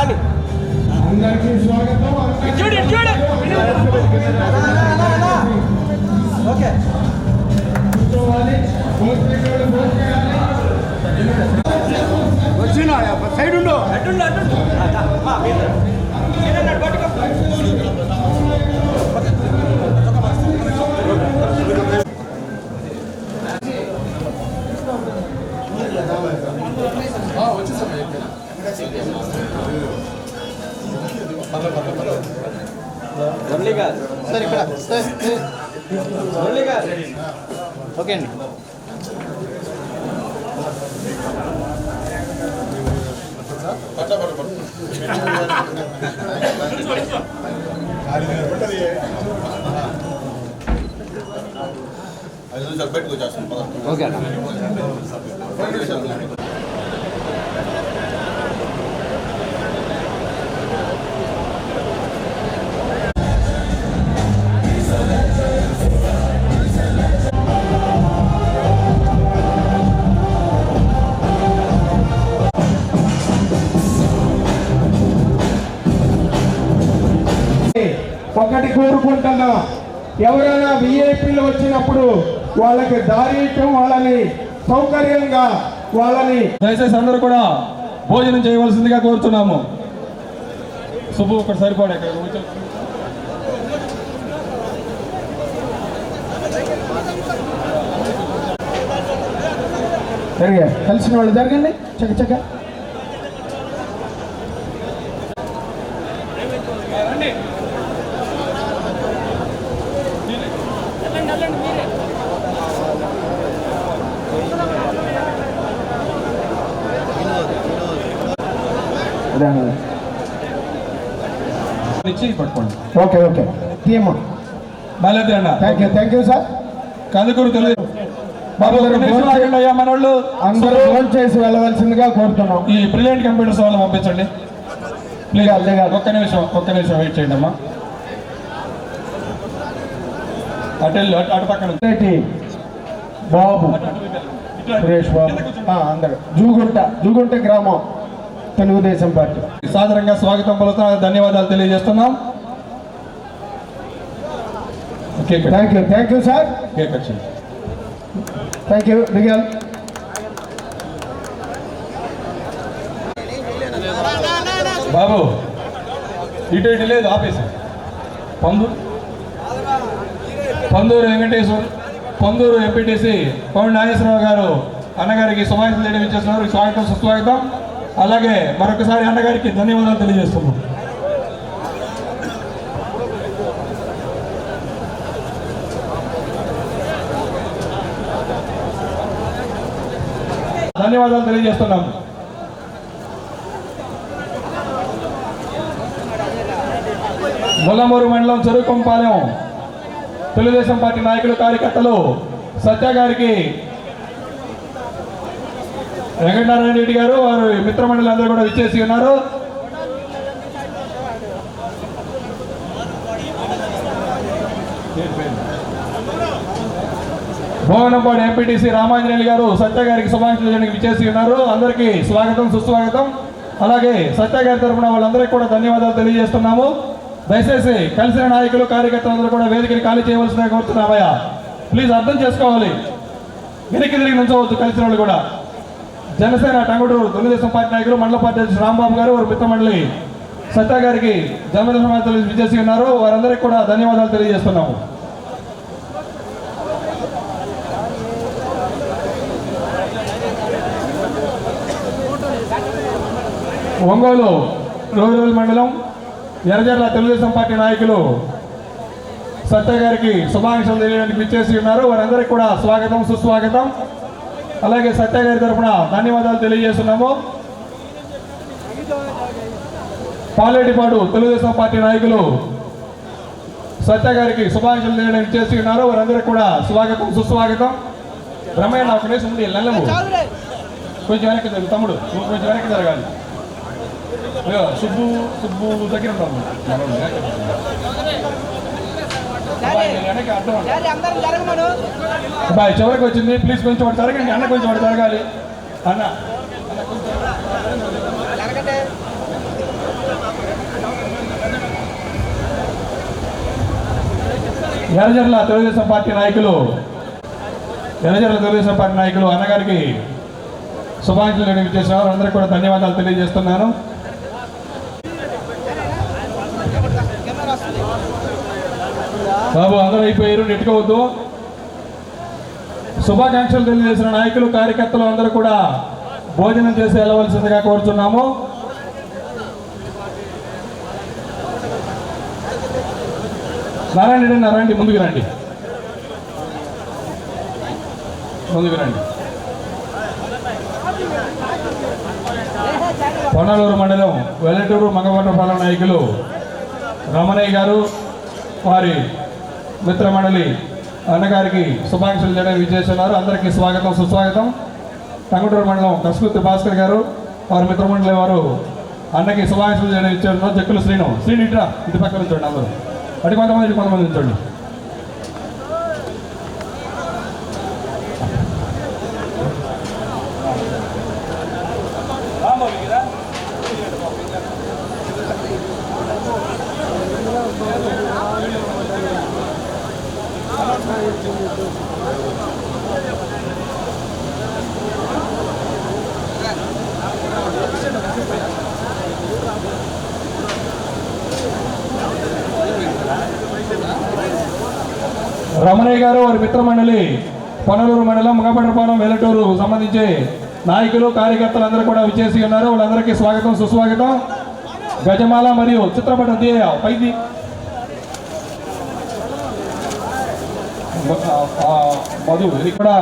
రాని చూడు. ఓకే. వచ్చిన? సైడ్ ఉండు. అటుండు అటుండు మురళి గారు సార్ ఇక్కడ. సార్ మురళి గారు ఓకే అండి. ఓకే అన్న. వచ్చినప్పుడు వాళ్ళకి దారి ఇవ్వటం వాళ్ళని సౌకర్యంగా వాళ్ళని దయచేసి అందరూ కూడా భోజనం చేయవలసిందిగా కోరుతున్నాము. శుభు ఒకటి సరిపడే ఇక్కడ కలిసిన వాళ్ళు జరగండి. చక్క చక్క పట్టుకోండి. Okay okay. తీయమ్మా అన్న thank you thank you sir Kandukur అయ్యా మనోళ్ళు. అందరూ ఫోన్ చేసి వెళ్ళవలసిందిగా కోరుతున్నాం. ఈ బ్రిలియంట్ కంప్యూటర్స్ వాళ్ళు పంపించండి. ప్లీజ్. ఒక్క నిమిషం ఒక్క నిమిషం వెయిట్ చేయండి అమ్మా. అటు వెళ్ళు, అటు పక్కన? బాబు. సురేష్ బాబు. అందరు. జూగుంట జూగుంట గ్రామం. తెలుగుదేశం పార్టీ. సాదరంగా స్వాగతం పలుకుతా ధన్యవాదాలు తెలియజేస్తున్నాం. Thank you thank you sir cake వచ్చింది థ్యాంక్ యూ దిగాలి బాబు ఇటు ఇటు లేదు ఆపేసి. పందూరు పందూరు వెంకటేశ్వర్ పందూరు ఎంపీటీసీ పవన్ నాగేశ్వరరావు గారు అన్నగారికి శుభాకాంక్షలు తెలియడం ఇచ్చేస్తున్నారు స్వాగతం సుస్వాగతం. అలాగే మరొకసారి అన్నగారికి ధన్యవాదాలు తెలియజేస్తున్నాం. ధన్యవాదాలు తెలియజేస్తున్నాం. ముల్లమూరు మండలం చెరుకుంపాలెం తెలుగుదేశం పార్టీ నాయకులు కార్యకర్తలు సత్య గారికి వెంకటనారాయణ రెడ్డి గారు వారు మిత్రమండలి అందరూ కూడా విచ్చేసి ఉన్నారు. భోగనంపాడు ఎంపీటీసీ రామాంజనేయులు గారు సత్య గారికి శుభాకాంక్షలు విచ్చేసి ఉన్నారు. అందరికీ స్వాగతం సుస్వాగతం. అలాగే సత్య గారి తరఫున వాళ్ళందరికీ కూడా ధన్యవాదాలు తెలియజేస్తున్నాము. దయచేసి కలిసిన నాయకులు కార్యకర్తలందరూ కూడా వేదికని ఖాళీ చేయవలసిన కోరుతున్నామయ్యా. ప్లీజ్ అర్థం చేసుకోవాలి. వెనక్కి తిరిగి నుంచోవద్దు కలిసిన వాళ్ళు కూడా. జనసేన టంగుటూరు తెలుగుదేశం పార్టీ నాయకులు మండల పార్టీ అధ్యక్షుడు రాంబాబు గారు వారి మిత్రమండలి సత్య గారికి జన్మదిన ఉన్నారు. వారందరికీ కూడా ధన్యవాదాలు తెలియజేస్తున్నాము. ఒంగోలు రూరల్ మండలం ఎర్రజర్ల తెలుగుదేశం పార్టీ నాయకులు సత్య గారికి శుభాకాంక్షలు తెలియడానికి విచ్చేసి ఉన్నారు. వారందరికీ కూడా స్వాగతం సుస్వాగతం. అలాగే సత్య గారి తరఫున ధన్యవాదాలు తెలియజేస్తున్నాము. పాలేటిపాడు తెలుగుదేశం పార్టీ నాయకులు సత్య గారికి శుభాకాంక్షలు తెలియడానికి విచ్చేసి ఉన్నారు. వారందరికీ కూడా స్వాగతం సుస్వాగతం. రమయ్య నాకు లేసి ఉంది నెలము కొంచెం వెనక్కి జరుగు తమ్ముడు కొంచెం వెనక్కి జరగాలి. సుబ్బు సుబ్బు దగ్గర బాయ్ చివరికి వచ్చింది. ప్లీజ్ కొంచెం ఒకటి జరగండి. అన్న కొంచెం ఒకటి జరగాలి. అన్న. ఎర్రజర్ల తెలుగుదేశం పార్టీ నాయకులు. ఎర్రజర్ల తెలుగుదేశం పార్టీ నాయకులు అన్నగారికి శుభాకాంక్షలు చేసిన వారు వారందరికీ కూడా ధన్యవాదాలు తెలియజేస్తున్నాను. బాబు అందరూ అయిపోయారు నెట్టుకోవద్దు శుభాకాంక్షలు తెలియజేసిన నాయకులు కార్యకర్తలు అందరూ కూడా భోజనం చేసి వెళ్ళవలసిందిగా కోరుచున్నాము. నారాయణ రెడ్డి నారాయణ ముందుకు రండి. ముందుకు రండి. పొన్నలూరు మండలం వెల్లటూరు మంగపట్నపాలెం నాయకులు రమణయ్య గారు వారి మిత్రమండలి అన్నగారికి శుభాకాంక్షలు చేయడం విజయిస్తున్నారు అందరికీ స్వాగతం సుస్వాగతం. టంగుటూరు మండలం కసుకుర్తి భాస్కర్ గారు వారి మిత్రమండలి వారు అన్నకి శుభాకాంక్షలు చేయడం ఇచ్చారు జక్కులు శ్రీను శ్రీను ఇట్రా ఇటు పక్కన ఉంచండి అందరూ. అటు కొంతమంది ఇటు కొంతమంది ఉంచండి మిత్ర మండలి పనలూరు మండలం మగపట్నపాలెం వెల్లటూరు సంబంధించి నాయకులు కార్యకర్తలు అందరూ కూడా విచ్చేసి ఉన్నారు. వాళ్ళందరికీ స్వాగతం సుస్వాగతం. గజమాల మరియు చిత్రపట ధ్యేయ పైది. మధు ఇది కూడా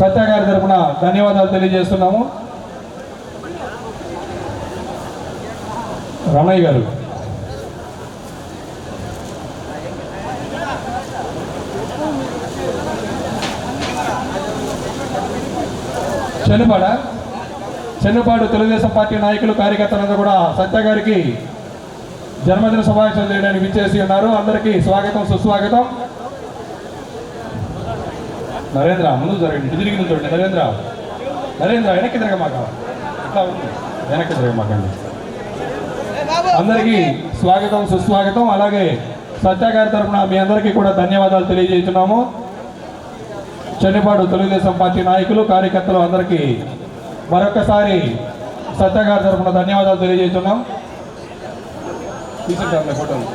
సత్య గారి తరపున ధన్యవాదాలు తెలియజేస్తున్నాము. రమణయ్య గారు. చెన్నుపాడ చెన్నుపాడు తెలుగుదేశం పార్టీ నాయకులు కార్యకర్తలందరూ కూడా సత్య గారికి జన్మదిన శుభాకాంక్షలు చేయడానికి విచ్చేసి ఉన్నారు. అందరికీ స్వాగతం సుస్వాగతం. నరేంద్ర ముందు జరగండి. తిరిగి చూడండి నరేంద్ర నరేంద్ర వెనక్కి తిరగమాక వెనక్కి తిరగమాకండి అందరికీ స్వాగతం సుస్వాగతం. అలాగే సత్య గారి తరఫున మీ అందరికీ కూడా ధన్యవాదాలు తెలియజేస్తున్నాము. చెన్నిపాడు తెలుగుదేశం పార్టీ నాయకులు కార్యకర్తలు అందరికీ మరొకసారి సత్యగారి తరఫున ధన్యవాదాలు తెలియజేస్తున్నాం. తీసుకుంటాం ఫోటోలు.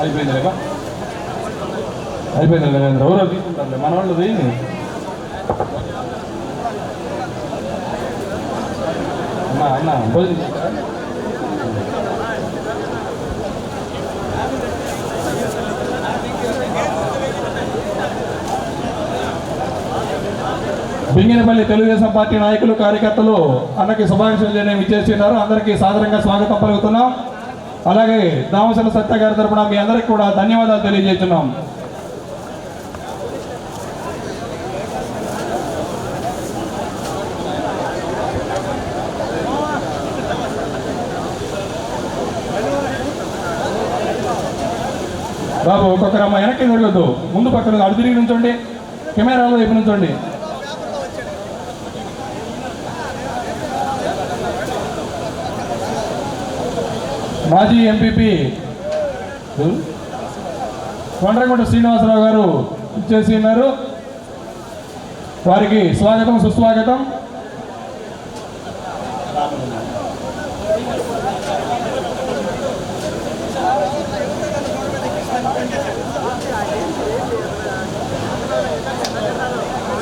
అయిపోయింది లేక అయిపోయింది నరేంద్ర ఎవరో తీసుకుంటారులే మన వాళ్ళు అన్న అన్న భోజనం బింగినపల్లి తెలుగుదేశం పార్టీ నాయకులు కార్యకర్తలు అన్నకి శుభాకాంక్షలు నేను విచ్చేస్తున్నారు. అందరికీ సాదరంగా స్వాగతం పలుకుతున్నాం. అలాగే దామసల సత్య గారి తరపున మీ అందరికీ కూడా ధన్యవాదాలు తెలియజేస్తున్నాం. బాబు ఒక్కొక్కరమ్మ వెనక్కి తిరగద్దు. ముందు పక్కన అడు తిరిగి కెమెరాలో వైపు నుంచోండి. మాజీ ఎంపీపీ కొండ్రగుంట శ్రీనివాసరావు గారు ఇచ్చేసి ఉన్నారు. వారికి స్వాగతం సుస్వాగతం.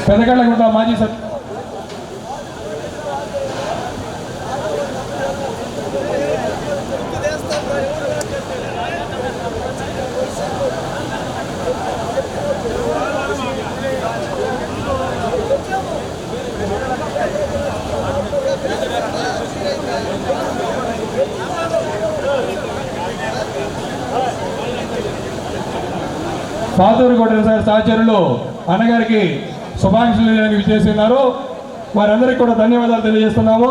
పెదకళ్ళగుంట మాజీ సత్ పాతూరు కొట్టిన సార్ సహచరులు అన్నగారికి శుభాకాంక్షలు విచ్చేస్తున్నారు వారందరికీ కూడా ధన్యవాదాలు తెలియజేస్తున్నాము.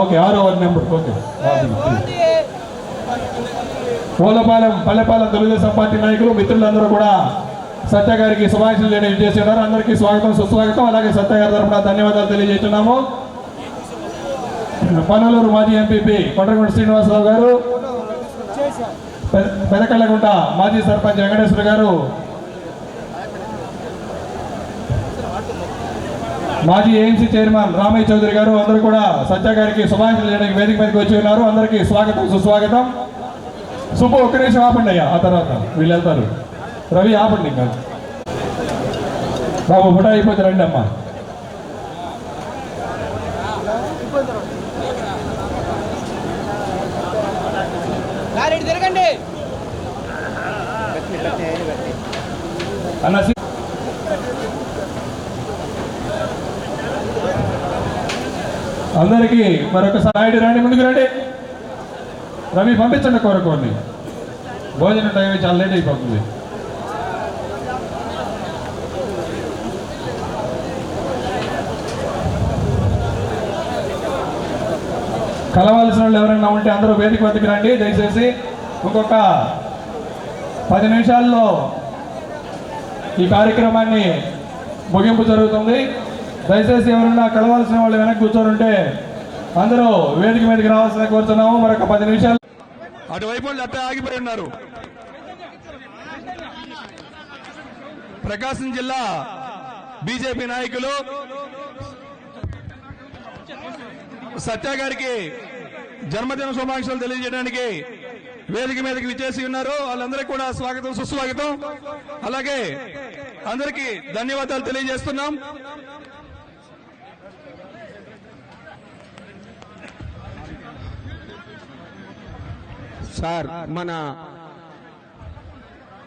ఓకే ఆరో వారి number okay. Pulapalem Pallepalem Telugu Desam party నాయకులు మిత్రులందరూ కూడా సత్య గారికి శుభాకాంక్షలు చేయడం చేస్తున్నారు అందరికీ స్వాగతం సుస్వాగతం. అలాగే సత్య గారి తరఫున ధన్యవాదాలు తెలియజేస్తున్నాము. పనలూరు మాజీ ఎంపీపీ కొండగొండ శ్రీనివాసరావు గారు. పెదకళ్ళగుంట మాజీ సర్పంచ్ వెంకటేశ్వర గారు. మాజీ ఏఎంసీ చైర్మన్ రామయ్య చౌదరి గారు అందరూ కూడా సత్య గారికి శుభాకాంక్షలు చేయడానికి వేదిక మీదకి వచ్చి ఉన్నారు. అందరికీ స్వాగతం సుస్వాగతం. సుబ్బు ఒక్క నిమిషం ఆపండి అయ్యా ఆ తర్వాత వీళ్ళు వెళ్తారు. రవి ఆపండి ఇంకా. బాబు ఫోటో అయిపోతే రండి అమ్మా. గారెడి తిరగండి. అన్న అందరికీ మరొకసారి రాయుడు రండి ముందుకు రండి. రవి పంపించండి కోరుకోండి. భోజనం టైం చాలా లేట్ అయిపోతుంది. కలవాల్సిన వాళ్ళు ఎవరైనా ఉంటే అందరూ వేదిక వద్దకు రండి. దయచేసి ఇంకొక పది నిమిషాల్లో ఈ కార్యక్రమాన్ని ముగింపు జరుగుతుంది. దయచేసి ఎవరైనా కలవాల్సిన వాళ్ళు వెనక్కి కూర్చోనుంటే అందరూ వేదిక మీదకి రావాల్సిన కోరుతున్నాము. మరొక పది నిమిషాలు అటువైపు వాళ్ళు అట్టే ఆగిపోయి ఉన్నారు. ప్రకాశం జిల్లా బీజేపీ నాయకులు సత్య గారికి జన్మదిన శుభాకాంక్షలు తెలియజేయడానికి వేదిక మీదకి విచ్చేసి ఉన్నారు. వాళ్ళందరికీ కూడా స్వాగతం సుస్వాగతం. అలాగే అందరికీ ధన్యవాదాలు తెలియజేస్తున్నాం. సార్ మన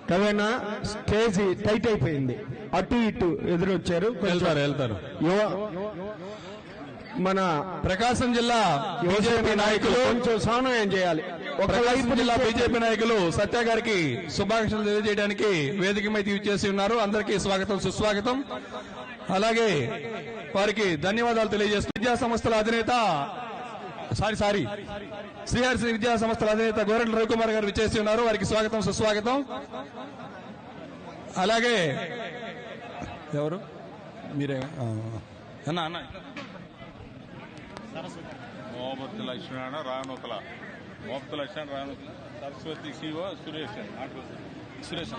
కవేనా స్టేజ్ టైట్ అయిపోయింది. అటు ఇటు ఎదురొచ్చారు. వెళ్తారు వెళ్తారు. మన ప్రకాశం జిల్లా బీజేపీ నాయకులు కొంచెం సమన్వయం చేయాలి. ప్రకాశం జిల్లా బీజేపీ నాయకులు సత్య గారికి శుభాకాంక్షలు తెలియజేయడానికి వేదిక మీద ఇచ్చేసి ఉన్నారు. అందరికీ స్వాగతం సుస్వాగతం. అలాగే వారికి ధన్యవాదాలు తెలియజేస్తూ విద్యా సంస్థల అధినేత సారీ సారీ శ్రీహర్షి విద్యా సంస్థల అధినేత గోరెంట్ల రవికుమార్ గారు విచ్చేసి ఉన్నారు. వారికి స్వాగతం సుస్వాగతం. అలాగే ఎవరు? మీరే. అన్న అన్న. మోపత్తి లక్ష్మణ రానోతల మోపత్తి లక్ష్మణ రానోతల సరస్వతి శివ సురేష్ సురేష్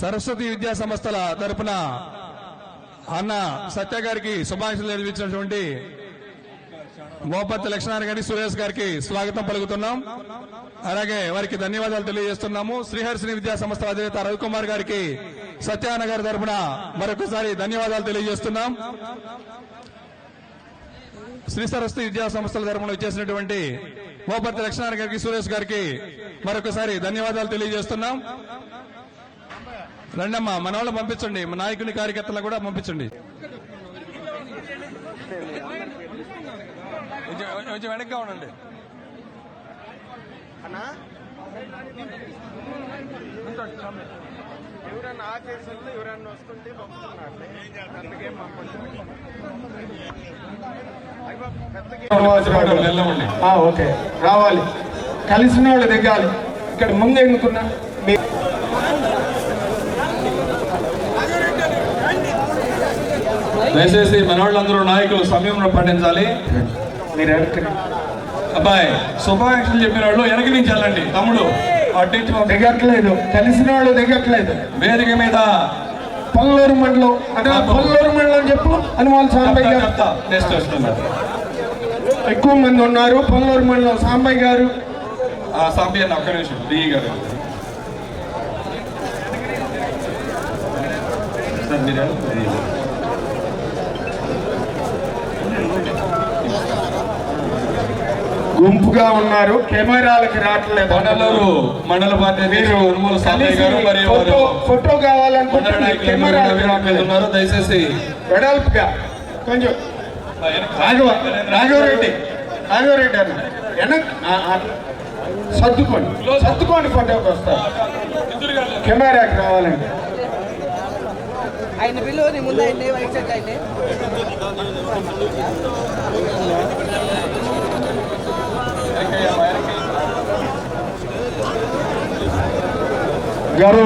సరస్వతి విద్యా సంస్థల తరపున అన్న సత్య గారికి శుభాకాంక్షలు తెలిపించినటువంటి మోపత్తి లక్ష్మణారాయణ గారి సురేష్ గారికి స్వాగతం పలుకుతున్నాం. అలాగే వారికి ధన్యవాదాలు తెలియజేస్తున్నాము. శ్రీహర్షిని విద్యా సంస్థల అధినేత రవికుమార్ గారికి సత్యాన్న గారి తరపున మరొకసారి ధన్యవాదాలు తెలియజేస్తున్నాం. శ్రీ సరస్వతి విద్యా సంస్థల తరపున వచ్చేసినటువంటి మోపర్తి లక్ష్మణారాయణ గారికి సురేష్ గారికి మరొకసారి ధన్యవాదాలు తెలియజేస్తున్నాం. రండమ్మా మన వాళ్ళు పంపించండి. మన నాయకుని కార్యకర్తలు కూడా పంపించండి. కొంచెం వెనక్గా ఉండండి. ఎవరైనా ఆఫీసుల్లో ఎవరైనా వస్తుంటే వెళ్ళమండి ఓకే. రావాలి. కలిసిన వాళ్ళు దిగాలి. ఇక్కడ ముందు ఎన్నుకున్నా? దయచేసి మన వాళ్ళందరూ నాయకులు సమయంలో పాటించాలి. మీరు అబ్బాయి శుభాకాంక్షలు చెప్పిన వాళ్ళు వెనక నుంచి వెళ్ళండి తమ్ముడు అటు దిగట్లేదు. కలిసిన వాళ్ళు దిగట్లేదు. వేదిక మీద. పల్లూరు మండలం. అదే పల్లూరు మండలం చెప్పు. సాంబయ్య గారు. చెప్తా. నెక్స్ట్ వస్తున్నారు ఎక్కువ మంది ఉన్నారు. పల్లూరు మండలం సాంబయ్య గారు. ఆ సాంబి అన్న ఒక్క నిమిషం. గారు. మీరు. గుంపుగా ఉన్నారు. కెమెరాలకి రావట్లేదు. మండలూరు మండల పార్టీ ఉరుమూల సాంబయ్య గారు మరియు ఫోటో వారు ఫోటో మండల కావాలనుకుంటే నాయకులు కెమెరా అభిరామ్ మీద ఉన్నారు. దయచేసి వెడల్పుగా. కొంచెం రాఘవ రాఘవరెడ్డి రాఘవరెడ్డి అన్న. వెనక్ సర్దుకోండి. సర్దుకోండి ఫోటోకి వస్తారు. కెమెరాకి రావాలండి. ఆయన బిల్లు ముందు అయింది వైట్ షర్ట్ అయింది గౌరవ మాజీ అలాగే ఎంపీ మన చైర్మన్ అనుమల పంచాయతీ సాంబయ్య గారి డి గారు అలాగే ఈ నాయకత్వంలో గారు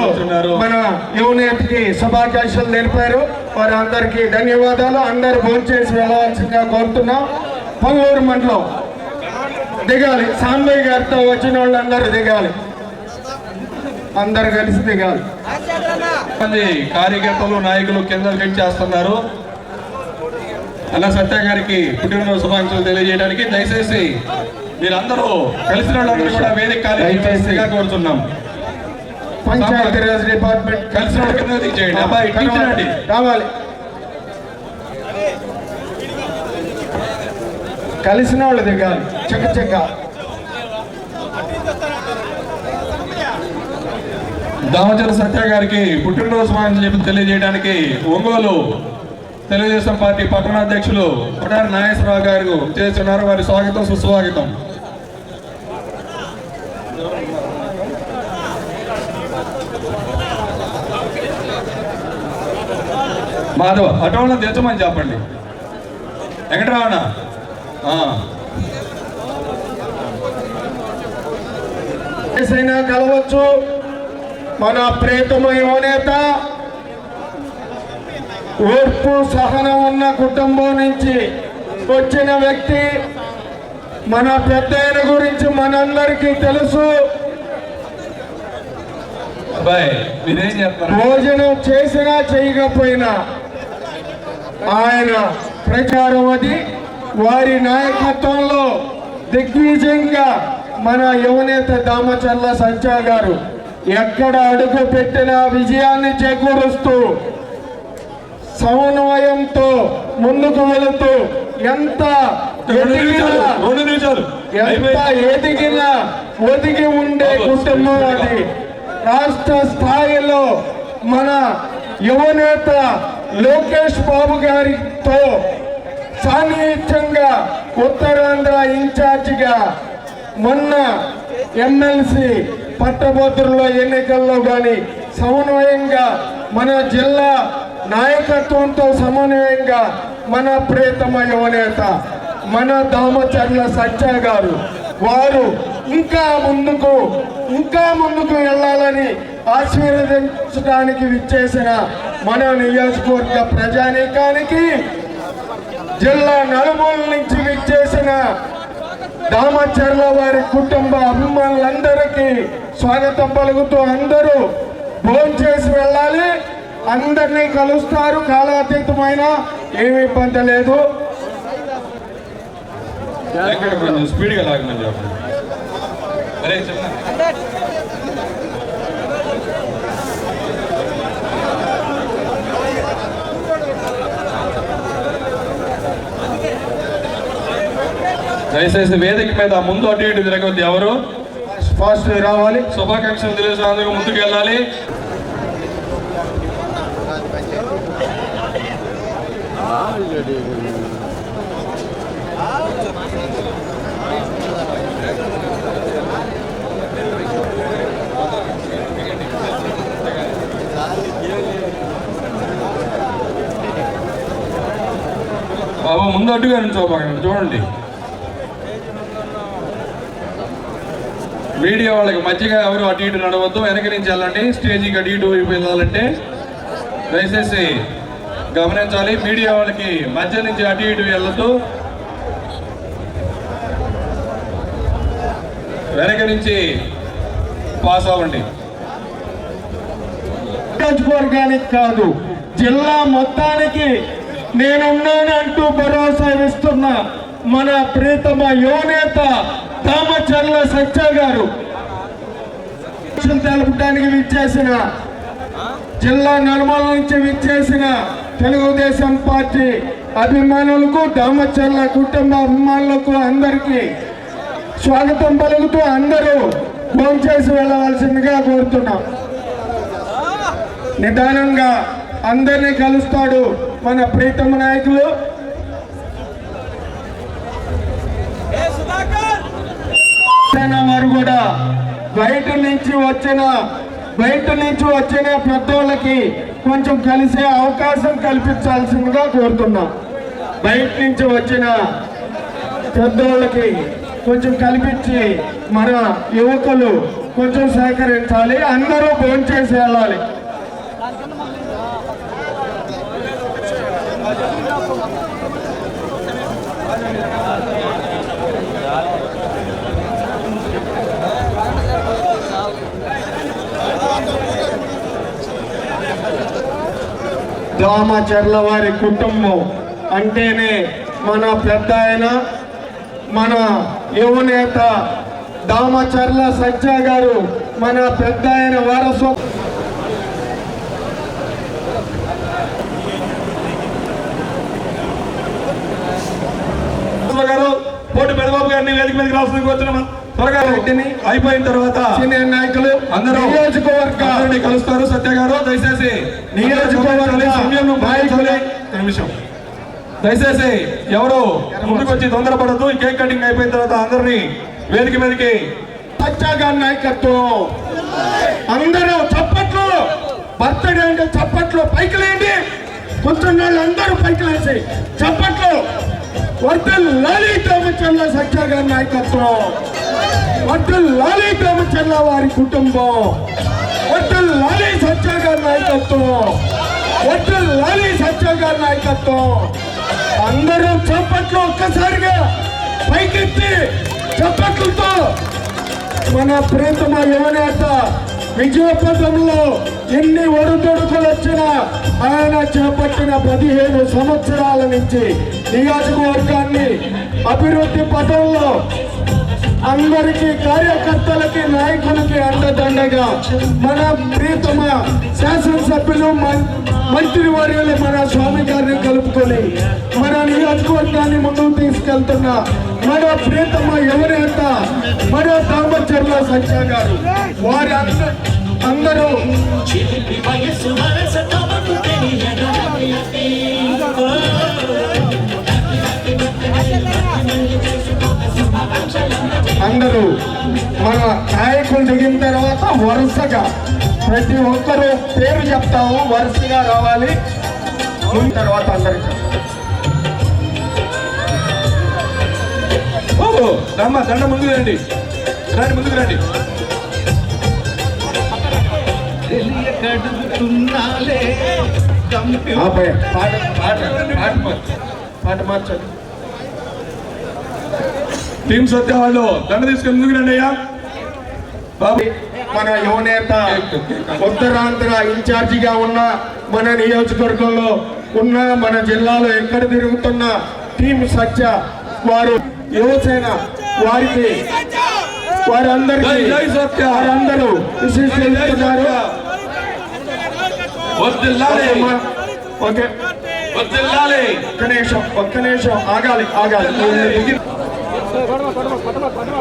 కూర్చున్నారు. మన యువనేతకి శుభాకాంక్షలు తెలిపారు. వారి అందరికీ ధన్యవాదాలు. అందరు భోంచేసి వెళ్ళవలసిందిగా కోరుతున్నాం. పొంగూరు మండలం దిగాలి. సాంబయ్య గారితో వచ్చిన వాళ్ళందరూ దిగాలి. అందరు కలిసి దిగాలి. మంది కార్యకర్తలు నాయకులు కింద చేస్తున్నారు. అలా సత్య గారికి పుట్టినరోజు శుభాకాంక్షలు తెలియజేయడానికి దయచేసి మీరందరూ కలిసిన వాళ్ళందరూ కూడా వేదిక కార్యక్రమంగా కోరుతున్నాం. పంచాయతీరాజ్ డిపార్ట్మెంట్ కలిసిన దిగేయండి అబ్బాయి. రావాలి. కలిసిన వాళ్ళు దిగాలి. చెక్క చెక్క. దామచర సత్య గారికి పుట్టినరోజు శుభాకాంక్షలు చెప్పి తెలియజేయడానికి ఒంగోలు తెలుగుదేశం పార్టీ పట్టణాధ్యక్షులు కొటారి నాగేశ్వరరావు గారు చేస్తున్నారు. వారి స్వాగతం సుస్వాగతం. మాధవ అటోళ్ళని తెచ్చమని చెప్పండి. వెంకటరావణ. ఏసైనా కలవచ్చు. మన ప్రేతమ యువనేత ఓర్పు సహనం ఉన్న కుటుంబం నుంచి వచ్చిన వ్యక్తి మన పెద్ద గురించి మనందరికీ తెలుసు. భోజనం చేసినా చేయకపోయినా ఆయన ప్రచారం అది. వారి నాయకత్వంలో దిగ్విజయంగా మన యువనేత దామచర్ల సంచా గారు ఎక్కడ అడుగు పెట్టినా విజయాన్ని చేకూరుస్తూ సమన్వయంతో ముందుకు వెళుతూ ఎంత ఎంత. ఎదిగినా ఒదిగి ఉండే కుటుంబం అది. రాష్ట్ర స్థాయిలో మన యువనేత లోకేష్ బాబు గారితో సాన్నిహిత్యంగా ఉత్తరాంధ్ర ఇన్ఛార్జిగా మొన్న ఎమ్మెల్సీ పట్టభద్రుల ఎన్నికల్లో కానీ సమన్వయంగా మన జిల్లా నాయకత్వంతో సమన్వయంగా మన ప్రియతమ యువనేత మన దామచర్ల సత్య గారు వారు ఇంకా ముందుకు ఇంకా ముందుకు వెళ్ళాలని ఆశీర్వదించడానికి విచ్చేసిన మన నియోజకవర్గ ప్రజానీకానికి జిల్లా నలుమూల నుంచి విచ్చేసిన దామచర్ల వారి కుటుంబ అభిమానులందరికీ స్వాగతం పలుకుతూ అందరూ భోంచేసి వెళ్ళాలి. అందరినీ కలుస్తారు. కాలాతీతమైన ఏమి ఇబ్బంది లేదు. స్పీడ్గా లాగమని చెప్పండి. దయచేసి వేదిక మీద ముందు అటు ఇటు తిరగవద్దు ఎవరు? ఫాస్ట్ రావాలి. శుభాకాంక్షలు తెలియజేసేందుకు ముందుకు వెళ్ళాలి బాబు ముందు అడ్డుగా నుంచోబాకండి చూడండి. వీడియో వాళ్ళకి మధ్యగా ఎవరు అటు ఇటు నడవద్దు వెనక నుంచి వెళ్ళండి స్టేజీకి అటు ఇటు వైపు వెళ్ళాలంటే దయచేసి గమనించాలి. మీడియా వాళ్ళకి మధ్య నుంచి అటు ఇటు వెళ్ళొద్దు. వెనక నుంచి పాస్ అవ్వండి. నియోజకవర్గానికి కాదు జిల్లా మొత్తానికి నేనున్నానంటూ భరోసా ఇస్తున్న మన ప్రీతమ యువనేత దామచర్ల సత్య గారు. తెలపడానికి విచ్చేసిన జిల్లా నర్మల నుంచి విచ్చేసిన తెలుగుదేశం పార్టీ అభిమానులకు దామచర్ల కుటుంబ అభిమానులకు అందరికీ స్వాగతం పలుకుతూ అందరూ భోంచేసి వెళ్ళవలసిందిగా కోరుతున్నాం. నిదానంగా అందరినీ కలుస్తాడు మన ప్రీతమ నాయకులు. సుధాకర్! వారు కూడా బయట నుంచి వచ్చిన బయట నుంచి వచ్చిన పెద్దోళ్ళకి కొంచెం కలిసే అవకాశం కల్పించాల్సిందిగా కోరుతున్నాం. బయట నుంచి వచ్చిన పెద్దోళ్ళకి కొంచెం కల్పించి మన యువకులు కొంచెం సహకరించాలి అందరూ భోంచేసి వెళ్ళాలి. దామచర్ల వారి కుటుంబం అంటేనే మన పెద్ద ఆయన మన యువనేత దామచర్ల సజ్జా గారు మన పెద్ద ఆయన వారసు. గారు పోటీ పెద్దబాబు గారిని వేదిక మీదకి రాష్ట్రానికి వచ్చిన త్వరగా రెడ్డిని అయిపోయిన తర్వాత సీనియర్ నాయకులు అందరూ నియోజకవర్గ అందరినీ కలుస్తారు. సత్య గారు దయచేసి నియోజకవర్గ. నిమిషం. దయచేసి ఎవరు ముందుకు వచ్చి తొందరపడద్దు. ఈ కేక్ కటింగ్ అయిపోయిన తర్వాత అందరినీ వేదిక మీదకి సత్యాగా నాయకత్వం. అందరూ చప్పట్లు. బర్త్డే అంటే చప్పట్లు. పైకి లేండి కూర్చున్న వాళ్ళు అందరూ పైకి లేచి చప్పట్లు. వర్తల్ లాలి రామచంద్ర సత్యాగా నాయకత్వం. వర్తల్ లాలీ రామచంద్ర వారి కుటుంబం. వర్తల్ లాలీ సత్యాగా నాయకత్వం. వర్తల్ లాలి సత్యాగా నాయకత్వం. అందరూ చప్పట్లు ఒక్కసారిగా పైకెత్తి చప్పట్లతో మన ప్రేతమ యువనేత విజయపథంలో ఎన్ని ఒడుతొడుకులు వచ్చినా ఆయన చేపట్టిన పదిహేను సంవత్సరాల నుంచి నియోజకవర్గాన్ని అభివృద్ధి పథంలో అందరికీ కార్యకర్తలకి నాయకులకి అండదండగా మన ప్రియతమ శాసనసభ్యులు మంత్రి వర్యులు మన స్వామి గారిని కలుపుకొని మన నియోజకవర్గాన్ని ముందుకు తీసుకెళ్తున్న మన ప్రియతమ యువనేత మన దామచర్ల సత్య గారు. వారి అందరూ అందరూ అందరూ మన నాయకులు దిగిన తర్వాత వరుసగా ప్రతి ఒక్కరూ పేరు చెప్తాము వరుసగా రావాలి. తర్వాత అందరికి రమ్మ దండ ముందుకు రండి. రండి ముందుకు రండి. ఆపే. పాట పాట పాట మార్చు. పాట మార్చండి. టీం సత్య వాళ్ళు దండ తీసుకొని ముందుకు రండి అయ్యా. బాబు. మన యువనేత ఉత్తరాంధ్ర ఇన్ఛార్జిగా ఉన్న మన నియోజకవర్గంలో ఉన్న మన జిల్లాలో ఎక్కడ తిరుగుతున్న టీం సత్య వారు యువసేన వారికి వారందరికీ. వారందరూ వద్దిల్లాలి. ఒక్క నిమిషం ఒక్క నిమిషం. ఆగాలి ఆగాలి. ಕೊಡಮ್ಮ ಕೊಡಮ್ಮ ಕೊಡಮ್ಮ ಕೊಡಮ್ಮ